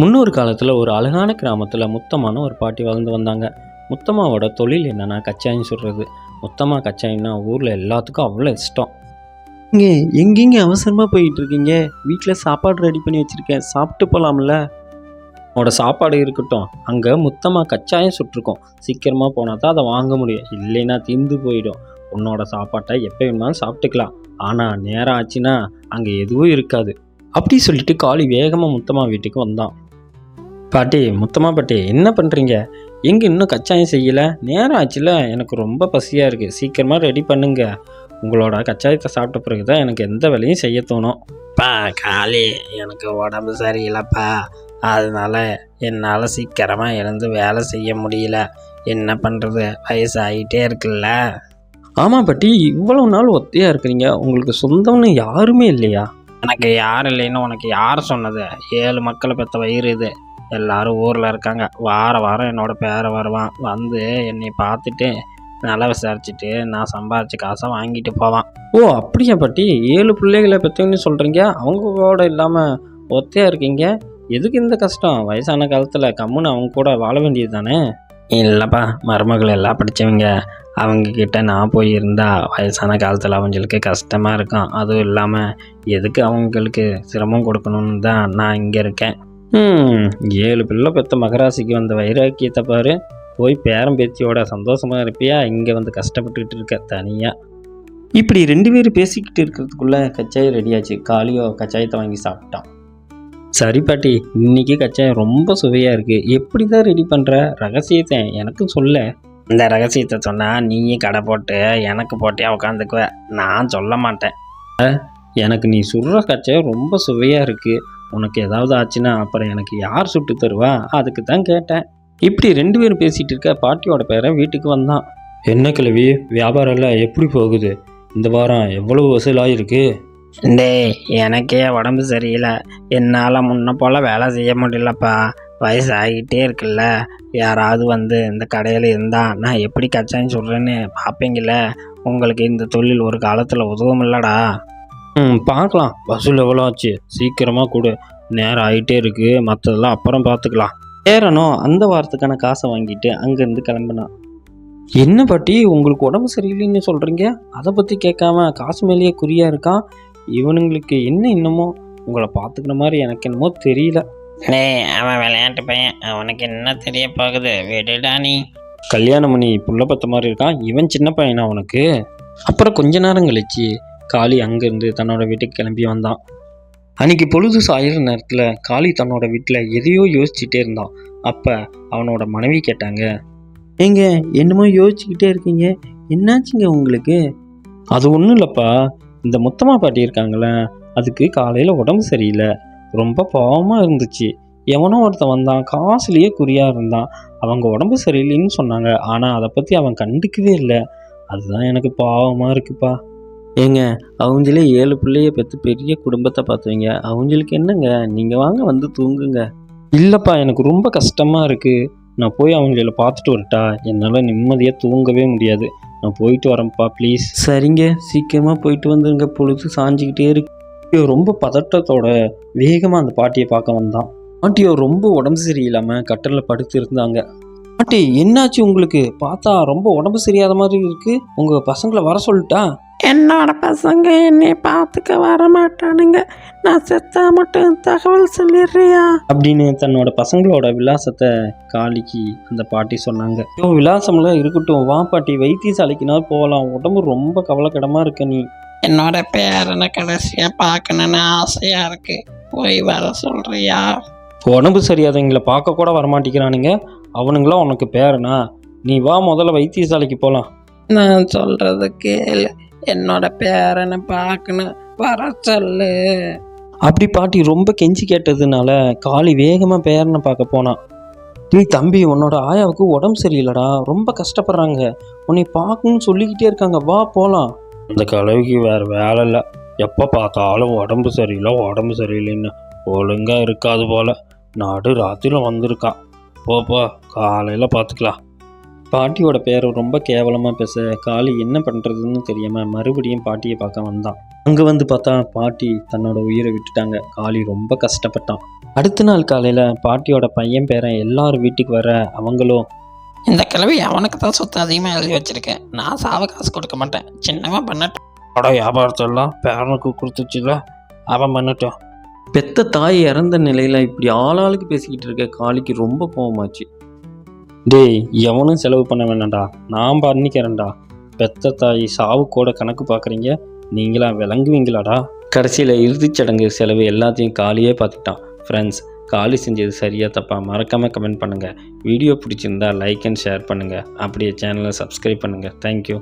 முன்னொரு காலத்தில் ஒரு அழகான கிராமத்தில் முத்தமான ஒரு பாட்டி வாழ்ந்து வந்தாங்க. முத்தம்மாவோட தொழில் என்னன்னா கச்சாயம் சுடுறது. முத்தம்மா கச்சாயம்னா ஊரில் எல்லாத்துக்கும் அவ்வளோ இஷ்டம். இங்க எங்கெங்க அவசரமாக போயிட்டு இருக்கீங்க? வீட்டில் சாப்பாடு ரெடி பண்ணி வச்சுருக்கேன். சாப்பிட்டு போகலாம்ல உன்னோட சாப்பாடு இருக்கட்டும். அங்கே முத்தமாக கச்சாயம் சுட்டிருக்கோம். சீக்கிரமாக போனால் தான் அதை வாங்க முடியும். இல்லைன்னா திந்து போயிடும். உன்னோட சாப்பாட்டை எப்போ வேணுமாலும் சாப்பிட்டுக்கலாம். ஆனால் நேரம் ஆச்சுன்னா அங்கே எதுவும் இருக்காது. அப்படி சொல்லிட்டு காளி வேகமாக முத்தம்மா வீட்டுக்கு வந்தான். பாட்டி முத்தம்மா பாட்டி என்ன பண்ணுறீங்க எங்கே இன்னும் கச்சாயம் செய்யலை? நேரம் ஆச்சுல எனக்கு ரொம்ப பசியாக இருக்குது சீக்கிரமாக ரெடி பண்ணுங்க. உங்களோட கச்சாயத்தை சாப்பிட்ட பிறகு தான் எனக்கு எந்த வேலையும் செய்ய தோணும். பா காளி எனக்கு உடம்பு சரியில்லைப்பா. அதனால என்னால் சீக்கிரமாக எழுந்து வேலை செய்ய முடியல. என்ன பண்ணுறது வயசாகிட்டே இருக்குல்ல. ஆமாம் பாட்டி இவ்வளோ நாள் ஒத்தையாக இருக்கிறீங்க. உங்களுக்கு சொந்தம்னு யாருமே இல்லையா? எனக்கு யார் இல்லைன்னு உனக்கு யார் சொன்னது? ஏழு மக்களை பெற்ற வயிறு இது. எல்லாரும் ஊரில் இருக்காங்க. வார வாரம் என்னோட பேரை வருவான். வந்து என்னை பார்த்துட்டு நல்லா விசாரிச்சுட்டு நான் சம்பாரிச்ச காசை வாங்கிட்டு போவான். ஓ அப்படியா பாட்டி? ஏழு பிள்ளைகளை பெற்றவங்கன்னு சொல்கிறீங்க அவங்க கூட இல்லாமல் ஒத்தையாக இருக்கீங்க? எதுக்கு இந்த கஷ்டம்? வயசான காலத்தில் கம்முன்னு அவங்க கூட வாழ வேண்டியது தானே இல்லைப்பா மருமகள் எல்லாம் படித்தவங்க அவங்க கிட்ட நான் போய் இருந்தால் வயசான காலத்தில் அவங்களுக்கு கஷ்டமாக இருக்கும். அதுவும் இல்லாமல் எதுக்கு அவங்களுக்கு சிரமம் கொடுக்கணும்னு தான் நான் இங்கே இருக்கேன். ஏழு பிள்ளை பெற்ற மகராசிக்கு வந்த வைராக்கியத்தை பாரு. போய் பேரன் பேத்தியோட சந்தோஷமாக இருப்பியா? இங்கே வந்து கஷ்டப்பட்டுக்கிட்டு இருக்க தனியாக இப்படி ரெண்டு பேரும் பேசிக்கிட்டு இருக்கிறதுக்குள்ளே கச்சாயம் ரெடியாச்சு காளியோ கச்சாயத்தை வாங்கி சாப்பிட்டான். சரி பாட்டி இன்னைக்கு கச்சாயம் ரொம்ப சுவையாக இருக்குது எப்படி தான் ரெடி பண்ணுற ரகசியத்தை எனக்கும் சொல்ல. இந்த ரகசியத்தை சொன்னால் நீயும் கடை போட்டு எனக்கு போட்டியாக உட்காந்துக்குவ நான் சொல்ல மாட்டேன். எனக்கு நீ சுடுற கச்சாயம் ரொம்ப சுவையாக இருக்குது உனக்கு ஏதாவது ஆச்சுன்னா அப்புறம் எனக்கு யார் சுட்டு தருவா? அதுக்கு தான் கேட்டேன். இப்படி ரெண்டு பேரும் பேசிகிட்டு இருக்க பாட்டியோட பேரை வீட்டுக்கு வந்தான். என்ன கிழவி? வியாபாரம் எல்லாம் எப்படி போகுது? இந்த வாரம் எவ்வளவு வசூலாயிருக்கு? டேய் எனக்கே உடம்பு சரியில்லை. என்னால் முன்ன போல் வேலை செய்ய முடியலப்பா. வயசு ஆகிட்டே இருக்குல்ல. யாராவது வந்து இந்த கடையில் இருந்தால் நான் எப்படி கச்சாயம் சொல்கிறேன்னு பார்ப்பீங்கள உங்களுக்கு இந்த தொழில் ஒரு காலத்தில் உதவும் இல்லடா. ம் பார்க்கலாம். வசூல் எவ்வளோ ஆச்சு? சீக்கிரமாக கொடு. நேரம் ஆகிட்டே இருக்கு. மற்றதெல்லாம் அப்புறம் பார்த்துக்கலாம். ஏறனோ அந்த வாரத்துக்கான காசை வாங்கிட்டு அங்கேருந்து கிளம்புனான் என்ன பாட்டி உங்களுக்கு உடம்பு சரியில்லைன்னு சொல்கிறீங்க அதை பற்றி கேட்காம காசு மேலேயே குறியாக இருக்கான்? இவனுங்களுக்கு என்ன இன்னமோ? உங்களை பார்த்துக்கிற மாதிரி எனக்கு என்னமோ தெரியல. டேய் அவன் விளையாட்டு பையன். அவனுக்கு என்ன தெரிய போகுது? விடுடா நீ. கல்யாணம் பண்ணி புள்ள பத்த மாதிரி இருக்கான். இவன் சின்ன பையனா அவனுக்கு? அப்புறம் கொஞ்ச நேரம் கழிச்சு காளி அங்கேருந்து தன்னோட வீட்டுக்கு கிளம்பி வந்தான். அன்னைக்கு பொழுது சாயிற நேரத்தில் காளி தன்னோட வீட்டில் எதையோ யோசிச்சுட்டே இருந்தான். அப்போ அவனோட மனைவி கேட்டாங்க ஏங்க என்னமோ யோசிச்சுக்கிட்டே இருக்கீங்க. என்னாச்சுங்க உங்களுக்கு? அது ஒன்றும் இல்லைப்பா. இந்த முத்தம்மா பாட்டி இருக்காங்களே அதுக்கு காலையில் உடம்பு சரியில்லை. ரொம்ப பாவமாக இருந்துச்சு. எவனோ ஒருத்தன் வந்தான். காசுலேயே குறியாக இருந்தான். அவங்க உடம்பு சரியில்லைன்னு சொன்னாங்க. ஆனால் அதை பற்றி அவன் கண்டுக்கவே இல்லை. அதுதான் எனக்கு பாவமாக இருக்குப்பா. ஏங்க அவங்களே ஏழு பிள்ளைய பெற்று பெரிய குடும்பத்தை பார்த்துவீங்க அவங்களுக்கு என்னங்க? நீங்கள் வாங்க வந்து தூங்குங்க. இல்லைப்பா எனக்கு ரொம்ப கஷ்டமாக இருக்குது நான் போய் அவங்கள பார்த்துட்டு வரட்டா. என்னால் நிம்மதியாக தூங்கவே முடியாது. நான் போயிட்டு வரேன்ப்பா ப்ளீஸ் சரிங்க. சீக்கிரமாக போயிட்டு வந்துருங்க. பொழுது சாஞ்சிக்கிட்டே இருக்கு. ரொம்ப பதட்டத்தோட வேகமாக அந்த பாட்டியை பார்க்க வந்தான். பாட்டியோ ரொம்ப உடம்பு சரியில்லாமல் கட்டலில் படுத்து இருந்தாங்க. பாட்டி என்னாச்சு உங்களுக்கு? பார்த்தா ரொம்ப உடம்பு சரியாத மாதிரி இருக்கு. உங்கள் பசங்களை வர சொல்லிட்டா? என்னோட பசங்க என்னை பார்த்துக்க வர மாட்டானுங்க நான் செத்தா மட்டும் தகவல் சொல்லிடுறியா? அப்படின்னு தன்னோட பசங்களோட விலாசத்தை காளிக்கு அந்த பாட்டி சொன்னாங்க. ஐயோ விலாசம்லாம் இருக்கட்டும். வா பாட்டி வைத்தியசாலைக்குனா போகலாம். உடம்பு ரொம்ப கவலைக்கிடமா இருக்க நீ. என்னோட பேரனை கடைசியாக பார்க்கணுன்னு ஆசையாக இருக்கு. போய் வர சொல்றியா? உடம்பு சரியாதவங்களை பார்க்க கூட வரமாட்டேங்கிறானுங்க. அவனுங்களாம் உனக்கு பேரனா? நீ வா முதல்ல வைத்தியசாலைக்கு போகலாம் நான் சொல்றது கேளு. என்னோட பேரனை பார்க்கணும். வர சொல்லு. அப்படி பாட்டி ரொம்ப கெஞ்சி கேட்டதுனால காளி வேகமாக பேரனை பார்க்க போனான் நீ தம்பி உன்னோட ஆயாவுக்கு உடம்பு சரியில்லடா. ரொம்ப கஷ்டப்படுறாங்க. உன்னை பார்க்கணும்னு சொல்லிக்கிட்டே இருக்காங்க. வா போகலாம் அந்த கலவிக்கு வேறு வேலை இல்லை. எப்போ பார்த்தாலும் உடம்பு சரியில்லை உடம்பு சரியில்லைன்னு ஒழுங்காக இருக்காது போல. நடு ராத்திரியில் வந்திருக்கான் போ போ. காலையில் பார்த்துக்கலாம் பாட்டியோட பேரை ரொம்ப கேவலமாக பேச காளி என்ன பண்ணுறதுன்னு தெரியாமல் மறுபடியும் பாட்டியை பார்க்க வந்தான். அங்கே வந்து பார்த்தா பாட்டி தன்னோட உயிரை விட்டுட்டாங்க. காளி ரொம்ப கஷ்டப்பட்டான். அடுத்த நாள் காலையில் பாட்டியோட பையன் பேரன் எல்லாரும் வீட்டுக்கு வர அவங்களும் இந்த கிழவி அவனுக்கு தான் சொத்து அதிகமாக எழுதி வச்சிருக்கேன். நான் சாவ காசு கொடுக்க மாட்டேன். சின்னவன் பண்ணட்டும். அட வியாபாரத்தெல்லாம் பேரனுக்கு கொடுத்துச்சுல. அவன் பண்ணட்டும். பெத்த தாய் இறந்த நிலையில் இப்படி ஆளாளுக்கு பேசிக்கிட்டு இருக்க காளிக்கு ரொம்ப கோவமாச்சு. டேய் எவனும் செலவு பண்ண வேணாம்டா. நான் பண்ணிக்கிறேன்டா பெத்த தாய் சாவு கூட கணக்கு பார்க்குறீங்க. நீங்களா விளங்குவீங்களாடா. கடைசியில் இறுதிச்சடங்கு செலவு எல்லாத்தையும் காலியே பார்த்துட்டான் ஃப்ரெண்ட்ஸ் காலி செஞ்சது சரியாக தப்பாக மறக்காமல் கமெண்ட் பண்ணுங்கள் வீடியோ பிடிச்சிருந்தா லைக் அண்ட் ஷேர் பண்ணுங்கள் அப்படியே சேனலை சப்ஸ்கிரைப் பண்ணுங்கள் தேங்க்யூ